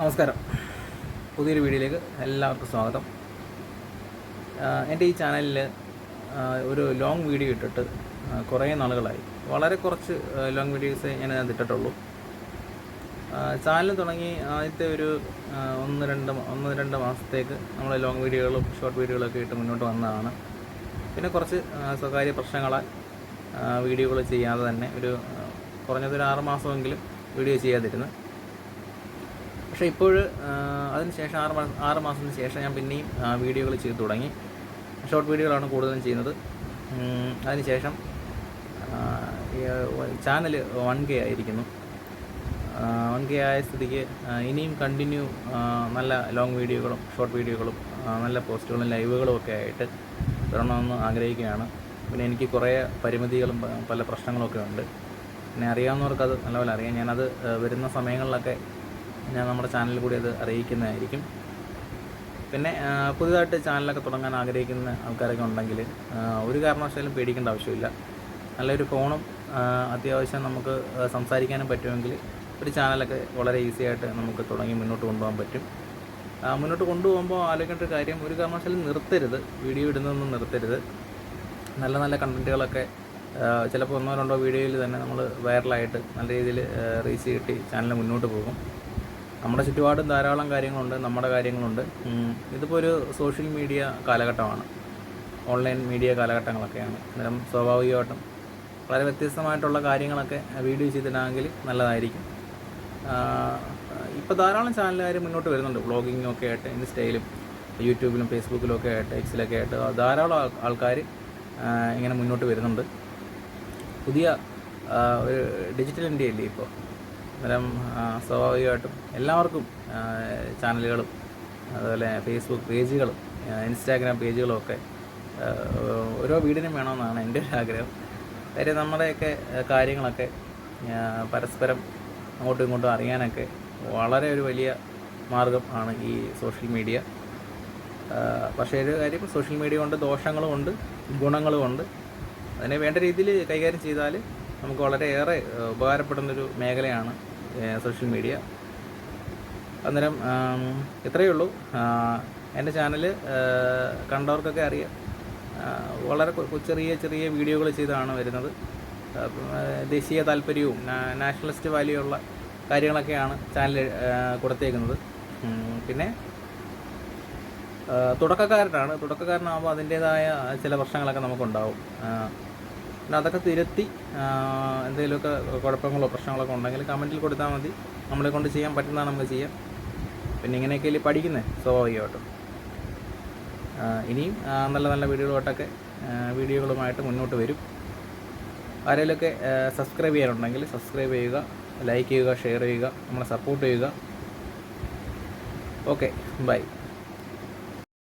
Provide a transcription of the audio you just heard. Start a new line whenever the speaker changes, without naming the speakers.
നമസ്കാരം. പുതിയൊരു വീഡിയോയിലേക്ക് എല്ലാവർക്കും സ്വാഗതം. എന്റെ ഈ ചാനലിൽ ഒരു ലോങ് വീഡിയോ ഇട്ടിട്ട് കുറേ നാളുകളായി. വളരെ കുറച്ച് ലോങ് വീഡിയോസ് ഞാൻ ഇട്ടിട്ടുള്ളൂ. ചാനൽ തുടങ്ങി ആദ്യത്തെ ഒരു ഒന്ന് രണ്ട് ഒന്ന് രണ്ട് മാസത്തേക്ക് നമ്മൾ ലോങ് വീഡിയോകളും ഷോർട്ട് വീഡിയോകളൊക്കെ ഇട്ട് മുന്നോട്ട് വന്നതാണ്. പിന്നെ കുറച്ച് സ്വകാര്യ പ്രശ്നങ്ങളാൽ വീഡിയോകൾ ചെയ്യാതെ തന്നെ ഒരു കുറഞ്ഞതൊരു ആറ് മാസമെങ്കിലും വീഡിയോ ചെയ്യാതിരുന്നു പക്ഷേ ഇപ്പോൾ അതിന് ശേഷം ആറ് മാസം ആറ് മാസത്തിന് ശേഷം ഞാൻ പിന്നെയും വീഡിയോകൾ ചെയ്തു തുടങ്ങി. ഷോർട്ട് വീഡിയോകളാണ് കൂടുതലും ചെയ്യുന്നത്. അതിന് ശേഷം ചാനൽ വൺ കെ ആയിരിക്കുന്നു. വൺ കെ ആയ സ്ഥിതിക്ക് ഇനിയും കണ്ടിന്യൂ നല്ല ലോങ് വീഡിയോകളും ഷോർട്ട് വീഡിയോകളും നല്ല പോസ്റ്റുകളും ലൈവുകളും ഒക്കെ ആയിട്ട് വരണമെന്ന് ആഗ്രഹിക്കുകയാണ്. പിന്നെ എനിക്ക് കുറേ പരിമിതികളും പല പ്രശ്നങ്ങളൊക്കെ ഉണ്ട്. പിന്നെ അറിയാവുന്നവർക്ക് അത് നല്ലപോലെ അറിയാം. ഞാനത് വരുന്ന സമയങ്ങളിലൊക്കെ ഞാൻ നമ്മുടെ ചാനലിൽ കൂടി അത് അറിയിക്കുന്നതായിരിക്കും. പിന്നെ പുതിയതായിട്ട് ചാനലൊക്കെ തുടങ്ങാൻ ആഗ്രഹിക്കുന്ന ആൾക്കാരൊക്കെ ഉണ്ടെങ്കിൽ ഒരു കാരണവശാലും പേടിക്കേണ്ട ആവശ്യമില്ല. നല്ലൊരു ഫോണും അത്യാവശ്യം നമുക്ക് സംസാരിക്കാനും പറ്റുമെങ്കിൽ ഒരു ചാനലൊക്കെ വളരെ ഈസി ആയിട്ട് നമുക്ക് തുടങ്ങി മുന്നോട്ട് കൊണ്ടുപോകാൻ പറ്റും. മുന്നോട്ട് കൊണ്ടുപോകുമ്പോൾ ആലോചിക്കേണ്ട ഒരു കാര്യം ഒരു കാരണവശാലും നിർത്തരുത്. വീഡിയോ ഇടുന്നതൊന്നും നിർത്തരുത്. നല്ല നല്ല കണ്ടന്റുകളൊക്കെ ചിലപ്പോൾ ഒന്നോ രണ്ടോ വീഡിയോയിൽ തന്നെ നമ്മൾ വൈറലായിട്ട് നല്ല രീതിയിൽ റീച്ച് കിട്ടി ചാനൽ മുന്നോട്ട് പോകും. നമ്മുടെ ചുറ്റുപാടും ധാരാളം കാര്യങ്ങളുണ്ട് നമ്മുടെ കാര്യങ്ങളുണ്ട്. ഇതിപ്പോൾ ഒരു സോഷ്യൽ മീഡിയ കാലഘട്ടമാണ്. ഓൺലൈൻ മീഡിയ കാലഘട്ടങ്ങളൊക്കെയാണ്. അന്നേരം സ്വാഭാവികമായിട്ടും വളരെ വ്യത്യസ്തമായിട്ടുള്ള കാര്യങ്ങളൊക്കെ വീഡിയോ ചെയ്തിടാമെങ്കിൽ നല്ലതായിരിക്കും. ഇപ്പോൾ ധാരാളം ചാനലുകാർ മുന്നോട്ട് വരുന്നുണ്ട്. വ്ളോഗിങ്ങും ഒക്കെ ആയിട്ട് ഇൻസ്റ്റയിലും യൂട്യൂബിലും ഫേസ്ബുക്കിലും ഒക്കെ ആയിട്ട് എക്സിലൊക്കെ ആയിട്ട് ധാരാളം ആൾക്കാർ ഇങ്ങനെ മുന്നോട്ട് വരുന്നുണ്ട്. പുതിയ ഒരു ഡിജിറ്റൽ ഇന്ത്യ അല്ലേ ഇപ്പോൾ അന്നേരം സ്വാഭാവികമായിട്ടും എല്ലാവർക്കും ചാനലുകളും അതുപോലെ ഫേസ്ബുക്ക് പേജുകളും ഇൻസ്റ്റാഗ്രാം പേജുകളും ഒക്കെ ഓരോ വീടിനും വേണമെന്നാണ് എന്റെ ഒരു ആഗ്രഹം. കാര്യം നമ്മുടെയൊക്കെ കാര്യങ്ങളൊക്കെ പരസ്പരം അങ്ങോട്ടും ഇങ്ങോട്ടും അറിയാനൊക്കെ വളരെ ഒരു വലിയ മാർഗം ആണ് ഈ സോഷ്യൽ മീഡിയ. പക്ഷേ ഒരു കാര്യം സോഷ്യൽ മീഡിയ കൊണ്ട് ദോഷങ്ങളും ഉണ്ട് ഗുണങ്ങളും ഉണ്ട്. അതിനെ വേണ്ട രീതിയിൽ കൈകാര്യം ചെയ്താൽ നമുക്ക് വളരെയേറെ ഉപകാരപ്പെടുന്നൊരു മേഖലയാണ് സോഷ്യൽ മീഡിയ അന്നേരം ഇത്രയേ ഉള്ളൂ. എന്റെ ചാനൽ കണ്ടവർക്കൊക്കെ അറിയാം. വളരെ ചെറിയ ചെറിയ വീഡിയോകൾ ചെയ്താണ് വരുന്നത്. ദേശീയ താല്പര്യവും നാഷണലിസ്റ്റ് വാല്യൂ ഉള്ള കാര്യങ്ങളൊക്കെയാണ് ചാനൽ കൊടുത്തേക്കുന്നത്. പിന്നെ തുടക്കക്കാരനാണ്. തുടക്കക്കാരനാകുമ്പോൾ അതിന്റേതായ ചില പ്രശ്നങ്ങളൊക്കെ നമുക്കുണ്ടാവും. പിന്നെ അതൊക്കെ തിരുത്തി എന്തെങ്കിലുമൊക്കെ കുഴപ്പങ്ങളോ പ്രശ്നങ്ങളൊക്കെ ഉണ്ടെങ്കിൽ കമന്റിൽ കൊടുത്താൽ മതി. നമ്മളെ കൊണ്ട് ചെയ്യാൻ പറ്റുന്നതാണ് നമുക്ക് ചെയ്യാം. പിന്നെ ഇങ്ങനെയൊക്കെയല്ലേ പഠിക്കുന്നത് സ്വാഭാവികമായിട്ടും. ഇനിയും നല്ല നല്ല വീഡിയോകളോട്ടൊക്കെ വീഡിയോകളുമായിട്ട് മുന്നോട്ട് വരും. ആരെങ്കിലുമൊക്കെ സബ്സ്ക്രൈബ് ചെയ്യാനുണ്ടെങ്കിൽ സബ്സ്ക്രൈബ് ചെയ്യുക ലൈക്ക് ചെയ്യുക ഷെയർ ചെയ്യുക നമ്മളെ സപ്പോർട്ട് ചെയ്യുക. Okay bye